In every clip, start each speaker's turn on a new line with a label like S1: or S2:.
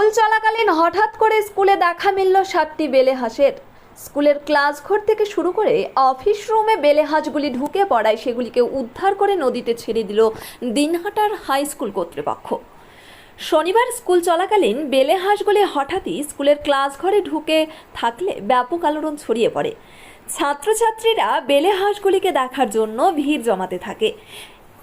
S1: School চলাকালীন হঠাৎ করে স্কুলে দেখা মিলল সাতটি বেলে হাঁসের স্কুলের ক্লাস ঘর থেকে শুরু করে অফিস রুমে বেলে হাঁসগুলি ঢুকে পড়ায় সেগুলিকে উদ্ধার করে নদীতে ছেড়ে দিল দিনহাটার হাই স্কুল কর্তৃপক্ষ। শনিবার স্কুল চলাকালীন বেলে হাঁসগুলি হঠাৎই স্কুলের ক্লাস ঘরে ঢুকে থাকলে ব্যাপক আলোড়ন ছড়িয়ে পড়ে। ছাত্রছাত্রীরা বেলে হাঁসগুলিকে দেখার জন্য ভিড় জমাতে থাকে।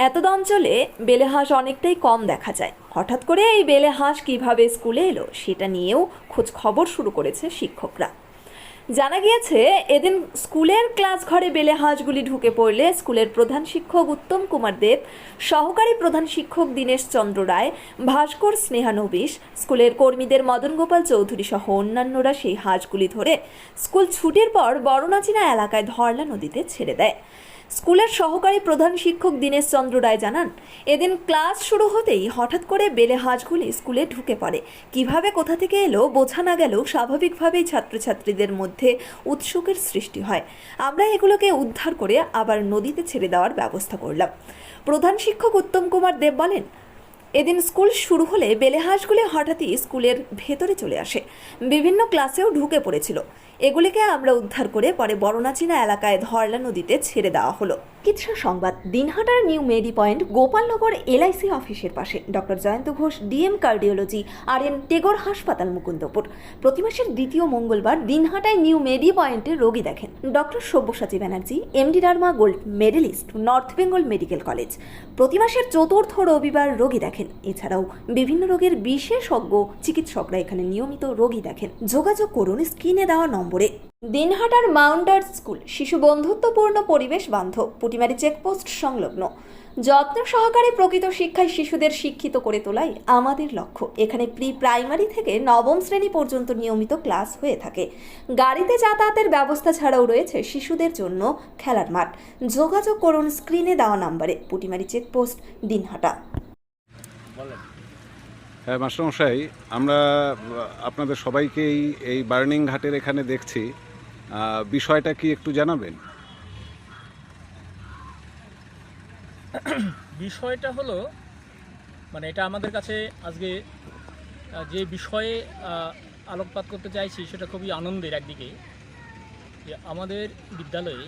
S1: এতদ অঞ্চলে বেলে হাঁস অনেকটাই কম দেখা যায়। হঠাৎ করে এই বেলে হাঁস কীভাবে স্কুলে এলো, সেটা নিয়েও খোঁজ খবর শুরু করেছে শিক্ষকরা। জানা গিয়েছে, এদিন স্কুলের ক্লাস ঘরে বেলে হাঁসগুলি ঢুকে পড়লে স্কুলের প্রধান শিক্ষক উত্তম কুমার দেব, সহকারী প্রধান শিক্ষক দীনেশ চন্দ্র রায়, ভাস্কর স্নেহানবিশ, স্কুলের কর্মীদের মদন গোপাল চৌধুরী সহ অন্যান্যরা সেই হাঁসগুলি ধরে স্কুল ছুটির পর বড়নাচিনা এলাকায় ধরলা নদীতে ছেড়ে দেয়। স্কুলের সহকারী প্রধান শিক্ষক দীনেশ চন্দ্র রায় জানান, এদিন ক্লাস শুরু হতেই হঠাৎ করে বেলে হাঁসগুলি স্কুলে ঢুকে পড়ে। কীভাবে কোথা থেকে এলো, বোঝা না গেলেও স্বাভাবিকভাবেই ছাত্রছাত্রীদের মধ্যে উৎসুকের সৃষ্টি হয়। আমরা এগুলোকে উদ্ধার করে আবার নদীতে ছেড়ে দেওয়ার ব্যবস্থা করলাম। প্রধান শিক্ষক উত্তম কুমার দেব বলেন এদিন স্কুল শুরু হলে বেলে হাঁসগুলি হঠাৎই স্কুলের ভেতরে চলে আসে। বিভিন্ন ক্লাসেও ঢুকে পড়েছিল। এগুলিকে আমরা উদ্ধার করে পরে বড়নাচিনা এলাকায় ধরলা নদীতে ছেড়ে দেওয়া হলো। চিকিৎসা সংবাদ, দিনহাটার new medi point, Gopalnagar LIC অফিসের পাশে। Doctor Jayanta Ghosh, DM cardiology R N Tagore হাসপাতাল মুকুন্দপুর। প্রতি মাসের দ্বিতীয় মঙ্গলবার দিনহাটায় নিউ মেডি পয়েন্টে রোগী দেখেন। Doctor Sabyasachi Banerjee, MD derma gold medalist, north Bengal medical college. প্রতি মাসের চতুর্থ রবিবার রোগী দেখেন। এছাড়াও বিভিন্ন রোগের বিশেষজ্ঞ চিকিৎসকরা এখানে নিয়মিত রোগী দেখেন। যোগাযোগ করুন স্ক্রিনে দেওয়া নম্বরে। দিনহাটার মাউন্টার স্কুল, শিশু বন্ধুত্বপূর্ণ পরিবেশ বান্ধব, পুটিমারি চেকপোস্ট সংলগ্ন। যত্ন সহকারে প্রকৃত শিক্ষায় শিশুদের শিক্ষিত করে তোলাই আমাদের লক্ষ্য। এখানে প্রি প্রাইমারি থেকে নবম শ্রেণি পর্যন্ত নিয়মিত ক্লাস হয়ে থাকে। গাড়িতে যাতায়াতের ব্যবস্থা ছাড়াও রয়েছে শিশুদের জন্য খেলার মাঠ। যোগাযোগ করুন স্ক্রিনে দেওয়া নম্বরে, পুটিমারি চেকপোস্ট, দিনহাটা।
S2: হ্যাঁ মাস্টারমশাই আমরা আপনাদের সবাইকেই এই বার্নিং ঘাটের এখানে দেখছি। বিষয়টা কি একটু জানাবেন?
S3: বিষয়টা হলো মানে এটা আমাদের কাছে আজকে যে বিষয়ে আলোকপাত করতে চাইছি সেটা খুবই আনন্দের একদিকে। যে আমাদের বিদ্যালয়ে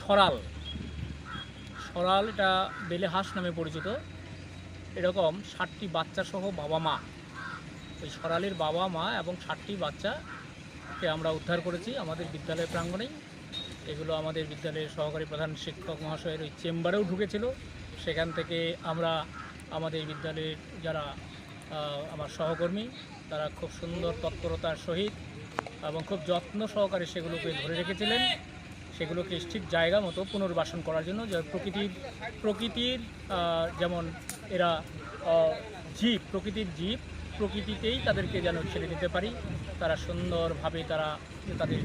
S3: সরাল সরাল এটা বেলেহাঁস নামে পরিচিত। এরকম ষাটটি বাচ্চা সহ বাবা মা। ওই সরালের বাবা মা এবং ষাটটি বাচ্চাকে আমরা উদ্ধার করেছি আমাদের বিদ্যালয় প্রাঙ্গণেই। এগুলো আমাদের বিদ্যালয়ের সহকারী প্রধান শিক্ষক মহাশয়ের ওই চেম্বারেও ঢুকেছিল। সেখান থেকে আমরা আমাদের বিদ্যালয়ের যারা আমার সহকর্মী, তারা খুব সুন্দর তৎপরতার সহিত এবং খুব যত্ন সহকারে সেগুলোকে ধরে রেখেছিলেন। সেগুলোকে ঠিক জায়গা মতো পুনর্বাসন করার জন্য প্রকৃতির প্রকৃতির যেমন এরা জীব প্রকৃতির জীব প্রকৃতিতেই তাদেরকে যেন ছেড়ে দিতে পারি। তারা সুন্দরভাবে তারা তাদের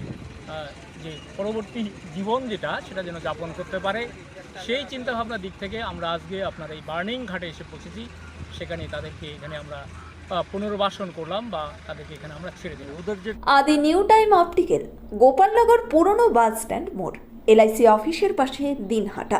S3: যে পরবর্তী জীবন যেটা সেটা যেন যাপন করতে পারে। সেই চিন্তাভাবনার দিক থেকে আমরা আজকে আপনার এই বার্নিং ঘাটে এসে পৌঁছেছি। সেখানে তাদেরকে এখানে আমরা পুনর্বাসন করলাম বা তাদেরকে এখানে আমরা ছেড়ে দিলাম। ওদের যে
S1: আদি নিউ টাইম অপটিক্যাল গোপালনগর পুরনো বাস স্ট্যান্ড মোড় এলআইসি অফিসের পাশে দিনহাটা।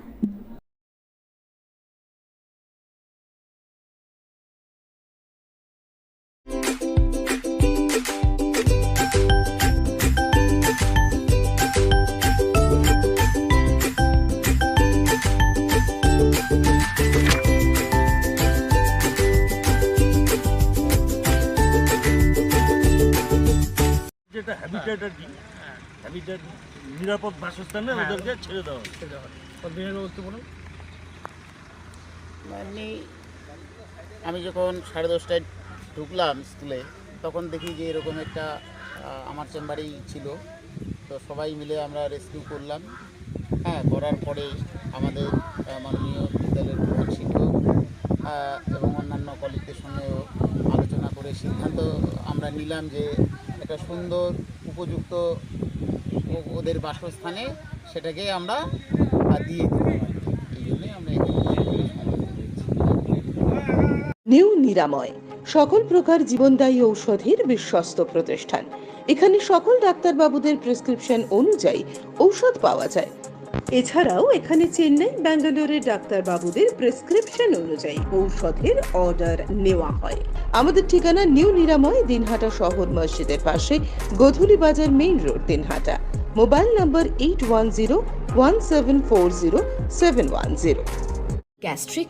S4: যেটা কি হ্যাবিটেট নিরাপদ বাসস্থানে
S3: হ্যাঁ।
S4: ওদেরকে ছেড়ে দেওয়া হয়।
S3: হয়।
S5: মানে আমি যখন সাড়ে দশটায় ঢুকলাম স্কুলে তখন দেখি যে এরকম একটা আমার চেম্বারেই ছিল তো সবাই মিলে আমরা রেস্কিউ করলাম হ্যাঁ করার পরে আমাদের মাননীয় বিদ্যালয়ের প্রধান শিক্ষক এবং অন্যান্য কলিগদের সঙ্গেও আলোচনা করে সিদ্ধান্ত আমরা নিলাম যে একটা সুন্দর উপযুক্ত ওদের বাসস্থানে সেটাকে আমরা দিয়ে আমরা।
S6: নিউ নিরাময়, সকল প্রকার জীবনদায়ী ঔষধের বিশ্বস্ত প্রতিষ্ঠান এখানে সকল ডাক্তারবাবুদের প্রেসক্রিপশন অনুযায়ী ঔষধ পাওয়া যায় এছাড়াও এখানে চেন্নাই, ব্যাঙ্গালোরের ডাক্তারবাবুদের প্রেসক্রিপশন অনুযায়ী ঔষধের অর্ডার নেওয়া হয়। আমাদের ঠিকানা নিউ নিরাময়, দিনহাটা শহর মসজিদের পাশে, Godhuli Bazar main road, Dinhata. Mobile number eight one zero one seven four zero seven one zero
S7: gastric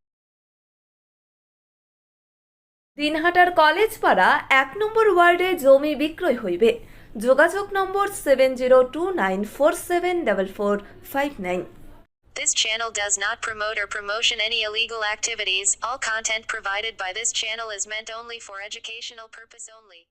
S1: দিনহাটার college পাড়া এক নম্বর ওয়ার্ডে জমি বিক্রয় হইবে যোগাযোগ number seven zero two nine four seven double four five nine
S8: This channel does not promote or promotion any illegal activities. All content provided by this channel is meant only for educational purpose only.